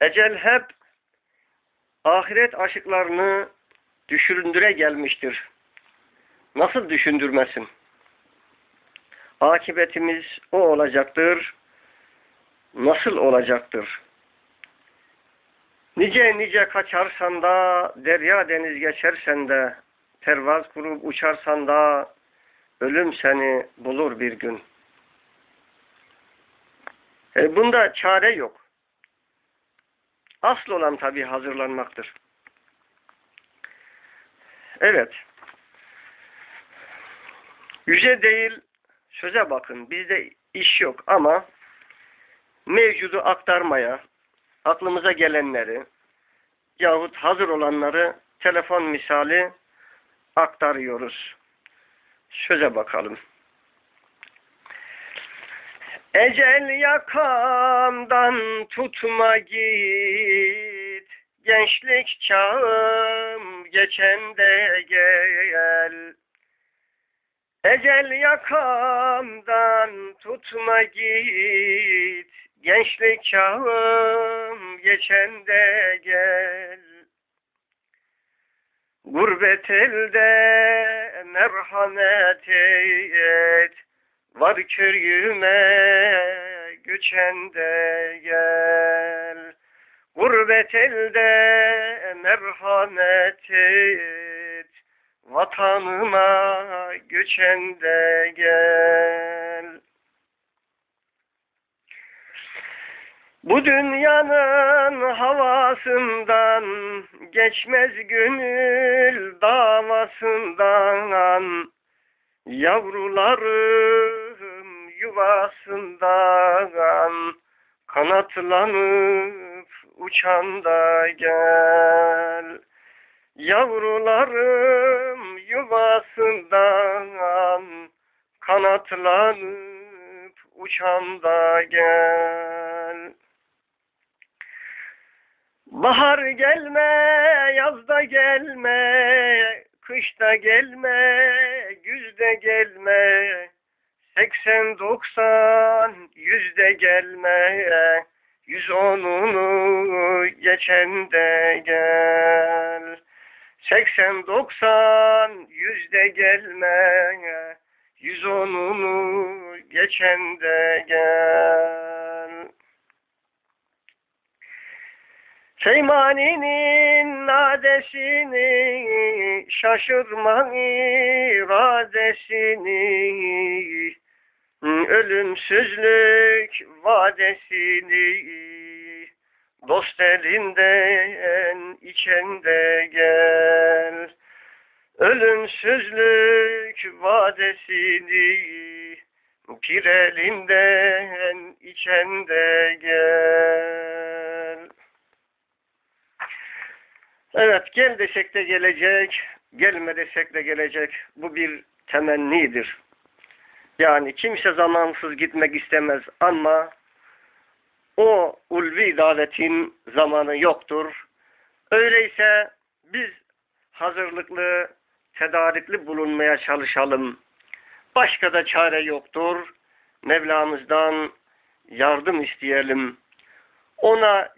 Ecel hep ahiret aşıklarını düşündüre gelmiştir. Nasıl düşündürmesin? Akibetimiz o olacaktır. Nasıl olacaktır? Nice nice kaçarsan da, derya deniz geçersen de, pervaz kurup uçarsan da, ölüm seni bulur bir gün. E, bunda çare yok. Asıl olan tabi hazırlanmaktır. Evet. Yüze değil, söze bakın. Bizde iş yok ama mevcudu aktarmaya, aklımıza gelenleri yahut hazır olanları telefon misali aktarıyoruz. Söze bakalım. Ecel yakamdan tutma git, gençlik çağım geçen de gel. Ecel yakamdan tutma git, gençlik çağım geçen de gel. Gurbet elde merhamet et, var köyüme göçen gel. Gurbet elde merhamet et, vatanıma göçen gel. Bu dünyanın havasından geçmez gönül davasından yavrularım yuvasından kanatlanıp uçan da gel. Yavrularım yuvasından kanatlanıp uçan da gel. Bahar gelme, yazda gelme, kışta gelme, güzde gelme, seksen doksan yüzde gelme, yüz onunu geçen de gel. Seksen doksan yüzde gelme, yüz onunu geçen de gel. Şeymani'nin adesini şaşırma iradesini ölümsüzlük vadesini dost elinden içende gel ölümsüzlük vadesini pir elinden içende gel Evet gel desek de gelecek, gelme desek de gelecek. Bu bir temennidir. Yani kimse zamansız gitmek istemez ama o ulvi davetin zamanı yoktur. Öyleyse biz hazırlıklı, tedarikli bulunmaya çalışalım. Başka da çare yoktur. Mevlamızdan yardım isteyelim. Ona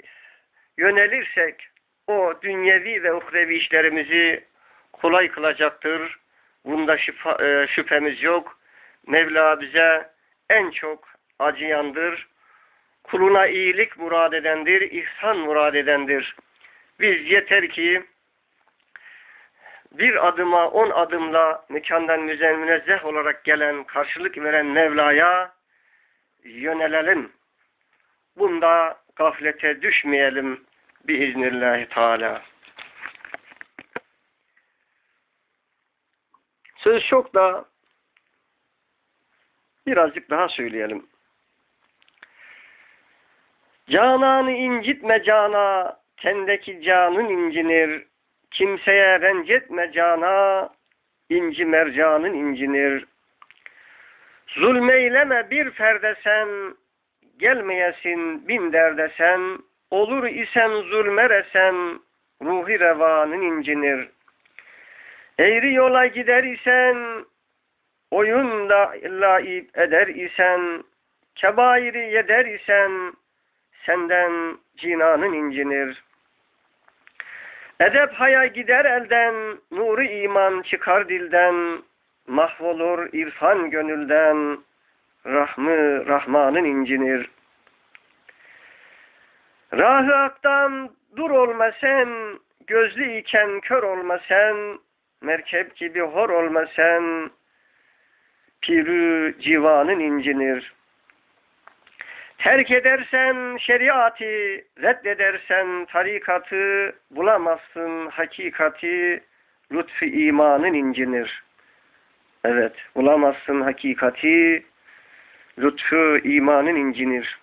yönelirsek o dünyevi ve uhrevi işlerimizi kolay kılacaktır. Bunda e, şüphemiz yok. Mevla bize en çok acıyandır. Kuluna iyilik murad edendir, ihsan murad edendir. Biz yeter ki bir adıma on adımla mekandan münezzeh olarak gelen, karşılık veren Mevla'ya yönelelim. Bunda gaflete düşmeyelim biiznillahü teala. Söz çok da birazcık daha söyleyelim. Cananı incitme cana, tendeki canın incinir. Kimseye rencetme cana, inci mercanın incinir. Zulmeyleme bir ferdesen, gelmeyesin bin derdesen, olur isen zulmeresen, ruhi revanın incinir. Eğri yola gider isen, oyunda laip eder isen, kebairi yeder isen, senden cinanın incinir. Edep haya gider elden, nuru iman çıkar dilden, mahvolur irfan gönülden, rahmı Rahman'ın incinir. Rahı aktan dur olma sen, gözlü iken kör olma sen, merkep gibi hor olma sen, pirü civanın incinir. Terk edersen şeriatı, reddedersen tarikatı, bulamazsın hakikati, lütfu imanın incinir. Evet, bulamazsın hakikati, lütfu imanın incinir.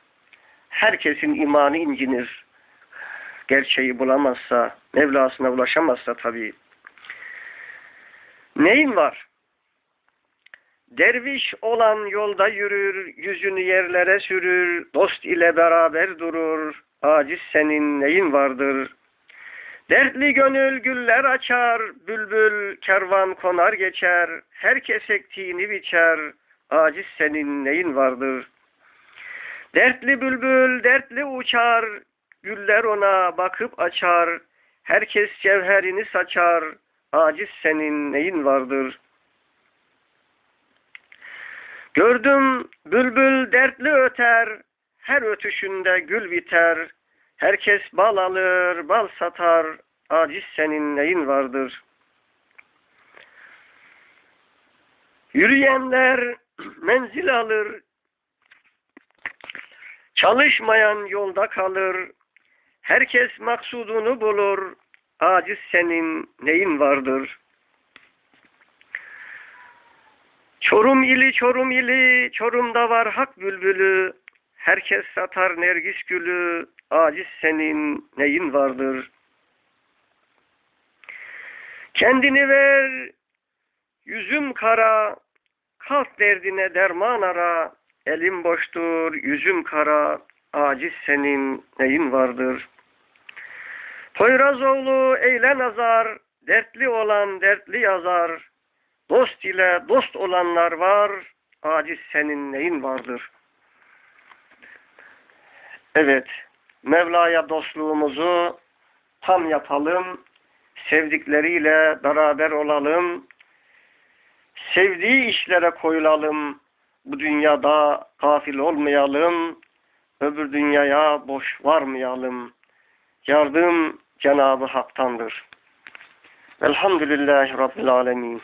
Herkesin imanı incinir. Gerçeği bulamazsa, Mevlasına ulaşamazsa tabii. Neyin var? Derviş olan yolda yürür, yüzünü yerlere sürür, dost ile beraber durur, aciz senin neyin vardır? Dertli gönül güller açar, bülbül kervan konar geçer, herkes ektiğini biçer, aciz senin neyin vardır? Dertli bülbül dertli uçar, güller ona bakıp açar, herkes cevherini saçar, aciz senin neyin vardır?'' Gördüm bülbül dertli öter, her ötüşünde gül biter. Herkes bal alır, bal satar, aciz senin neyin vardır? Yürüyenler menzil alır, çalışmayan yolda kalır. Herkes maksudunu bulur, aciz senin neyin vardır?'' Çorum ili Çorum ili Çorum'da var hak bülbülü. Herkes satar nergis gülü. Aciz senin neyin vardır? Kendini ver Yüzüm kara. Kalk derdine derman ara. Elim boştur yüzüm kara. Aciz senin neyin vardır? Poyrazoğlu eyle nazar Dertli olan dertli yazar Dost ile dost olanlar var, aciz senin neyin vardır? Evet, Mevla'ya dostluğumuzu tam yapalım, sevdikleriyle beraber olalım, sevdiği işlere koyulalım, bu dünyada gafil olmayalım, öbür dünyaya boş varmayalım. Yardım Cenab-ı Hak'tandır. Elhamdülillahi Rabbil Alemin.